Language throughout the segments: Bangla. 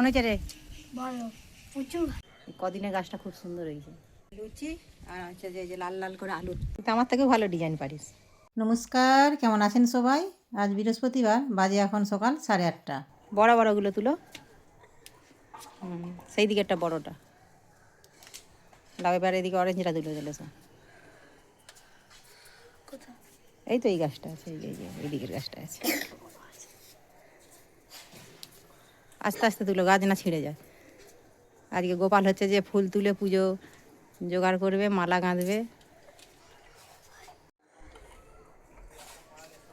কেমন হয়েছে রে? ভালো প্রচুর। কদিনে গাছটা খুব সুন্দর হয়েছে। লুচি আর হচ্ছে যে যে লাল লাল করে আলু। তুই তো আমার থেকেও ভালো ডিজাইন পারিস। নমস্কার কেমন আছেন সবাই? আজ বৃহস্পতিবার বাজে এখন সকাল সাড়ে আটটা। বড় বড়গুলো তুলো। হুম সেই দিকে একটা বড়টা। লাউ এবার এদিকে অরেঞ্জটা তুলে দিলে সব। এই তো এই গাছটা আছে এই দিকের গাছটা আছে। আস্তে আস্তে তুলো গাছ না ছিঁড়ে যায়। আজকে গোপাল হচ্ছে যে ফুল তুলে পুজো জোগাড় করবে মালা গাঁথবে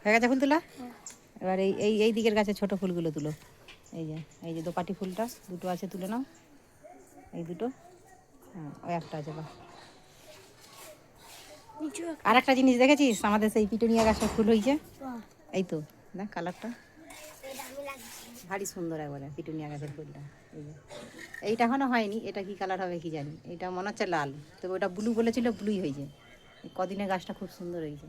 হয়ে গেছে ফুল তোলা? এবার এই এই এই দিকের গাছে ছোট ফুলগুলো তুলো। এই যে এই যে দোপাটি ফুলটা দুটো আছে তুলে নাও। এই দুটো হ্যাঁ ওই একটা আছে বা আর একটা। জিনিস দেখেছিস? আমাদের সেই পিটুনিয়া গাছের ফুল হয়েছে। এই তো দেখ কালারটা ভারী সুন্দর একবারে পিটুনিয়া গাছের ফুলটা। এই যে। এইটা এখনও হয়নি এটা কি কালার হবে কি জানি। এটা মনে হচ্ছে লাল তবে ওটা ব্লু বলেছিল ব্লুই হয়েছে। কদিনে গাছটা খুব সুন্দর হয়েছে।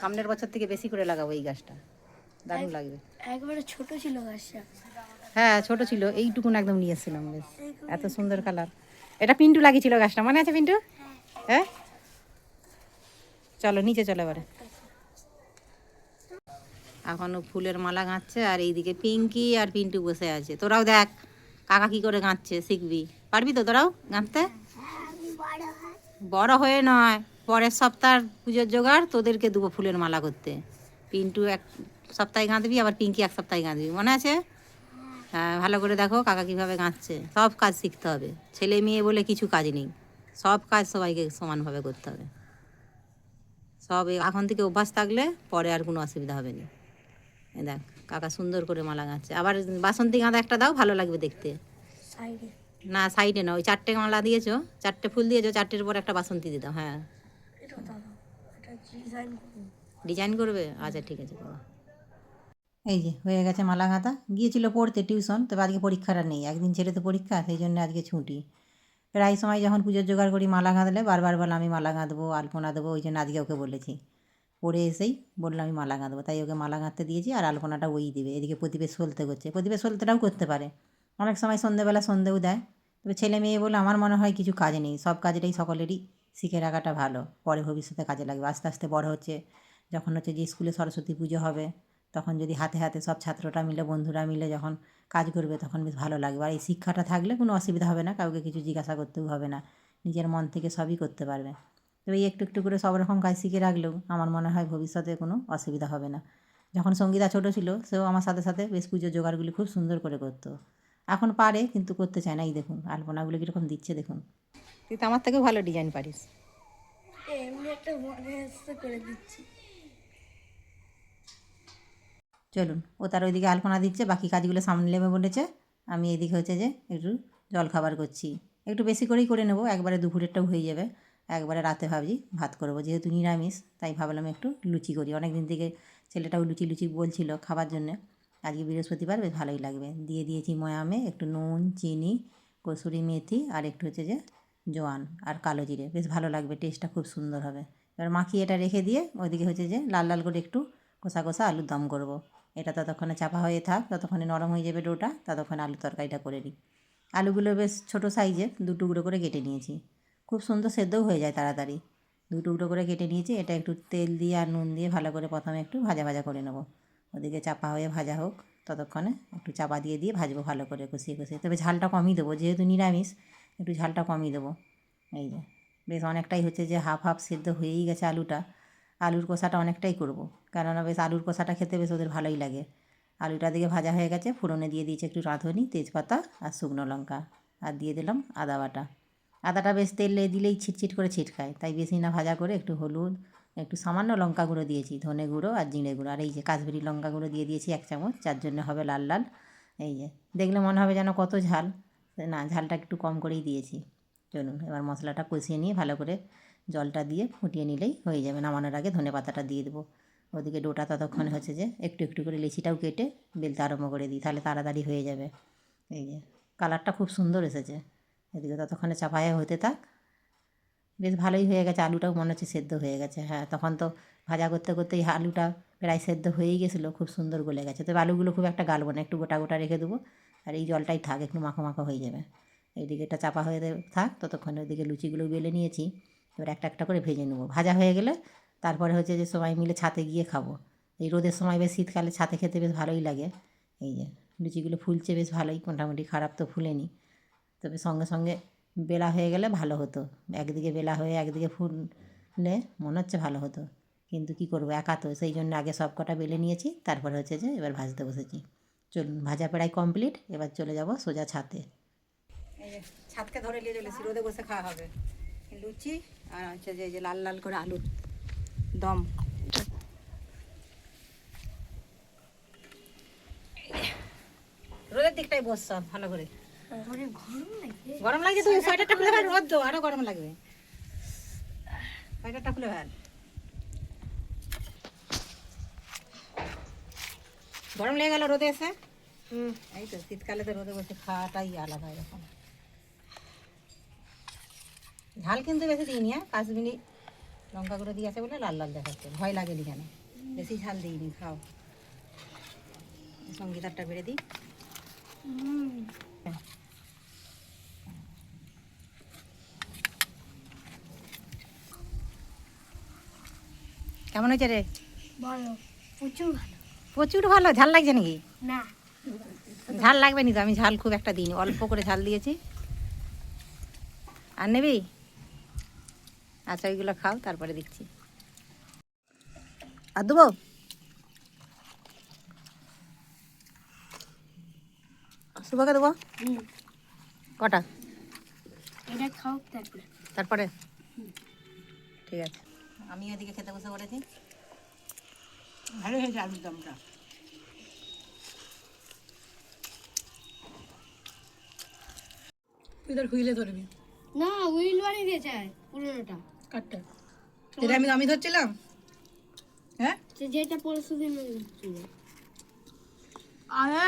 সামনের বছর থেকে বেশি করে লাগাবো এই গাছটা। দারুণ লাগবে। একবারে ছোট ছিল গাছটা। হ্যাঁ ছোট ছিল এইটুকুন একদম নিয়ে এসেছিলাম বেশ এত সুন্দর কালার এটা পিন্টু লাগিয়েছিল গাছটা মনে আছে পিন্টু? হ্যাঁ? চলো নিচে চলো এবারে। এখনও ফুলের মালা গাঁথছে আর এইদিকে পিঙ্কি আর পিন্টু বসে আছে। তোরাও দেখ, কাকা কি করে গাঁথছে শিখবি। পারবি তো তোরাও গাঁথতে? বড় হয়ে নয়, পরের সপ্তাহ পুজোর জোগাড়, তোদেরকে দেবো ফুলের মালা করতে। পিন্টু এক সপ্তাহে গাঁথবি, আবার পিঙ্কি এক সপ্তাহে গাঁথবি, মনে আছে? হ্যাঁ ভালো করে দেখো কাকা কীভাবে গাঁথছে। সব কাজ শিখতে হবে। ছেলে মেয়ে বলে কিছু কাজ নেই। সব কাজ সবাইকে সমানভাবে করতে হবে। সব এখন থেকে অভ্যাস থাকলে পরে আর কোনো অসুবিধা হবে না। দেখ কাকা সুন্দর করে মালা গাঁথছে। আবার বাসন্তী গাঁদা একটা দাও ভালো লাগবে দেখতে। না সাইডে না ওই চারটে মালা দিয়েছ চারটে ফুল দিয়েছ চারটের পর একটা বাসন্তী দিয়ে দাও হ্যাঁ। এটা দাদা এটা ডিজাইন ডিজাইন করবে? আচ্ছা ঠিক আছে বাবা এই যে হয়ে গেছে মালা গাঁথা। গিয়েছিল পড়তে টিউশন তবে আজকে পরীক্ষাটা নেই। একদিন ছেড়ে তো পরীক্ষা সেই জন্য আজকে ছুটি। প্রায় সময় যখন পুজোর জোগাড় করি মালা গাঁথলে বারবার বলে আমি মালা গাঁথবো আলপনা দেবো ওই জন্য আজকে ওকে বলেছি। পড়ে এসেই বললাম, আমি মালা গাঁথবো তাই ওকে মালা গাঁথতে দিয়েছি আর আলপনাটা ওই দেবে, এদিকে প্রতিবেশ সলতে করছে। প্রতিবেশ সলতেটাও করতে পারে। অনেক সময় সন্ধেবেলা সন্ধেও দেয়। তবে ছেলে মেয়ে বলে আমার মনে হয় কিছু কাজ নেই। সব কাজটাই সকলেরই শিখে রাখাটা ভালো। পরে ভবিষ্যতে কাজে লাগবে। আস্তে আস্তে বড় হচ্ছে। যখন হচ্ছে যে স্কুলে সরস্বতী পুজো হবে, তখন যদি হাতে হাতে সব ছাত্ররা মিলে, বন্ধুরা মিলে যখন কাজ করবে, তখন বেশ ভালো লাগবে। আর এই শিক্ষাটা থাকলে কোনো অসুবিধা হবে না। কাউকে কিছু জিজ্ঞাসা করতেও হবে না। নিজের মন থেকে সবই করতে পারবে। তবে এই একটু একটু করে সব রকম কাজ শিখে রাখলেও আমার মনে হয় ভবিষ্যতে কোনো অসুবিধা হবে না। যখন সঙ্গীতা ছোটো ছিল সেও আমার সাথে সাথে বেশ পুজোর জোগাড়গুলি খুব সুন্দর করে করতো। এখন পারে কিন্তু করতে চায় না। এই দেখুন আলপনাগুলো কীরকম দিচ্ছে দেখুন। তুই তো আমার থেকেও ভালো ডিজাইন পারিস। এমনি একটা মনে আসতে করে দিচ্ছি। চলুন ও তার ওইদিকে আলপনা দিচ্ছে বাকি কাজগুলো সামনে নেবে বলেছে। আমি এদিকে হচ্ছে যে একটু জল খাবার করছি। একটু বেশি করেই করে নেব একবারে দুপুরেরটাও হয়ে যাবে। একবারে রাতে ভাবছি ভাত করব। যেহেতু নিরামিষ, তাই ভাবলাম একটু লুচি করি। অনেক দিন থেকে ছেলেটাও লুচি লুচি বলছিল খাবার জন্যে। আজকে বৃহস্পতিবার, বেশ ভালোই লাগবে। দিয়ে দিয়েছি ময়ামে একটু নুন, চিনি, কসুরি মেথি আর একটু হচ্ছে যে জোয়ান আর কালো জিরে। বেশ ভালো লাগবে টেস্টটা খুব সুন্দর হবে। এবার মাখিয়ে এটা রেখে দিয়ে ওইদিকে হচ্ছে যে লাল লাল করে একটু কষা কষা আলুর দম করব। এটা ততক্ষণে চাপা হয়ে থাক, ততক্ষণে নরম হয়ে যাবে ডোটা, ততক্ষণে আলু তরকারিটা করে নিই। আলুগুলো বেশ ছোটো সাইজের দু টুকরো করে কেটে নিয়েছি। খুব সুন্দর সেদ্ধও হয়ে যায় তাড়াতাড়ি। দু টুকরো করে কেটে নিয়েছি, এটা একটু তেল দিয়ে আর নুন দিয়ে ভালো করে প্রথমে একটু ভাজা ভাজা করে নেব। ওদিকে চাপা হয়ে ভাজা হোক, ততক্ষণে একটু চাপা দিয়ে দিয়ে ভাজবো ভালো করে কষিয়ে কষিয়ে। তবে ঝালটা কমই দেবো, যেহেতু নিরামিষ, একটু ঝালটা কমই দেবো। এই যে, বেশ অনেকটাই হচ্ছে যে হাফ হাফ সেদ্ধ হয়েই গেছে আলুটা। আলুর কষাটা অনেকটাই করব, কেননা বেশ আলুর কষাটা খেতে বেশ ওদের ভালোই লাগে। আলুটা দিকে ভাজা হয়ে গেছে ফোড়নে দিয়ে দিয়েছি একটু রাঁধুনি, তেজপাতা আর শুকনো লঙ্কা। আর দিয়ে দিলাম আদা বাটা। আদাটা বেশ তেলে দিলেই ছিটছিট করে ছিটকায় তাই বেশি না ভাজা করে একটু হলুদ, একটু সামান্য লঙ্কা গুঁড়ো দিয়েছি, ধনে গুঁড়ো আর জিরে গুঁড়ো। আর এই যে কাশ্মীরি লঙ্কা গুঁড়ো দিয়ে দিয়েছি এক চামচ, যার জন্য হবে লাল লাল। এই যে, দেখলে মনে হবে যেন কত ঝাল। না, ঝালটা একটু কম করেই দিয়েছি। চলুন, এবার মশলাটা কষিয়ে নিয়ে ভালো করে জলটা দিয়ে ফুটিয়ে নিলেই হয়ে যাবে। নামানোর আগে ধনে পাতাটা দিয়ে দেবো। ওদিকে ডোটা ততক্ষণে হচ্ছে যে একটু একটু করে লিচিটাও কেটে বেলতে আরম্ভ করে দিই, তাহলে তাড়াতাড়ি হয়ে যাবে। এই যে, কালারটা খুব সুন্দর এসেছে। এদিকে ততক্ষণে চাপায়া হতে থাক। বেশ ভালোই হয়ে গেছে, আলুটাও মনে হচ্ছে সেদ্ধ হয়ে গেছে। হ্যাঁ তখন তো ভাজা করতে করতে এই আলুটা প্রায় সেদ্ধ হয়েই গেছিল, খুব সুন্দর গলে গেছে। তবে আলুগুলো খুব একটা গালবো না, একটু গোটা গোটা রেখে দেবো আর এই জলটাই থাক, একটু মাখো মাখো হয়ে যাবে। এইদিকে এটা চাপা হয়ে থাক, ততক্ষণে ওইদিকে লুচিগুলো বেলে নিয়েছি। এবার একটা একটা করে ভেজে নেব। ভাজা হয়ে গেলে তারপরে হচ্ছে যে সবাই মিলে ছাতে গিয়ে খাব। এই রোদের সময় বেশ শীতকালে ছাতে খেতে বেশ ভালোই লাগে। এই যে লুচিগুলো ফুলছে বেশ ভালোই, মোটামুটি খারাপ তো ফুলেনি। তবে সঙ্গে সঙ্গে বেলা হয়ে গেলে ভালো হতো। একদিকে বেলা হয়ে একদিকে ফুললে মনে হচ্ছে ভালো হতো। কিন্তু কি করব, একা তো। সেই জন্য আগে সব কটা বেলে নিয়েছি, তারপরে হচ্ছে যে এবার ভাজতে বসেছি। চলুন, ভাজা প্রায় কমপ্লিট এবার চলে যাব সোজা ছাতে ছাদকে ধরে নিয়ে চলেছি, রোদে বসে খাওয়া হবে। লুচি আর হচ্ছে যে যে লাল লাল করে আলু, দম। রোদের দিকটাই বস সব, ভালো করে। গরম লাগে গরম লাগছে তুই সোয়েটারটা খুলে ফেল রোদ আরও গরম লাগবে। সোয়েটারটা খুলে ফেল। গরম লেগে গেল রোদে এসে? হুম। এই তো শীতকালে তো রোদে বসে খাওয়াটাই আলাদা এরকম। ঝাল কিন্তু বেশি দিইনি হ্যাঁ? কাশ্মীরি লঙ্কা গুঁড়ো দিয়ে আছে বলে লাল লাল দেখাচ্ছে। ভয় লাগেনি কেন? বেশি ঝাল দিইনি খাও। সঙ্গীতারটা বেড়ে দিই। হুম। কেমন হয়েছে রে? ভালো প্রচুর ভালো। প্রচুর ভালো? ঝাল লাগছে নাকি? না। ঝাল লাগবে নি তো আমি ঝাল খুব একটা দিইনি অল্প করে ঝাল দিয়েছি। আর নেবি? আচ্ছা ওইগুলো খাও তারপরে দিচ্ছি। আর দেবো শুভকে দেবো কটা? এটা খাও তারপরে। তারপরে? ঠিক আছে। আমি ওদিকে খেতে বসে পড়েছি ভালো হয়েছে আলুর দমটা। তুই তোর হুইলে ধরবি। না উইল বানিয়ে দিয়েছে পুরোনোটা। কাঠটা যেটা আমি আমি ধরছিলাম? হ্যাঁ? যেটা পরশু দিন আরে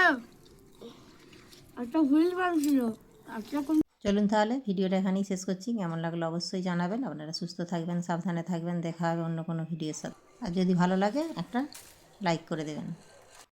একটা হুইল বানিয়েছিল একটা কোন চলুন তাহলে ভিডিওটা এখানেই শেষ করছি। কেমন লাগল অবশ্যই জানাবেন। আপনারা সুস্থ থাকবেন, সাবধানে থাকবেন। দেখা হবে অন্য কোনো ভিডিওর সাথে। আর যদি ভালো লাগে, একটা লাইক করে দেবেন।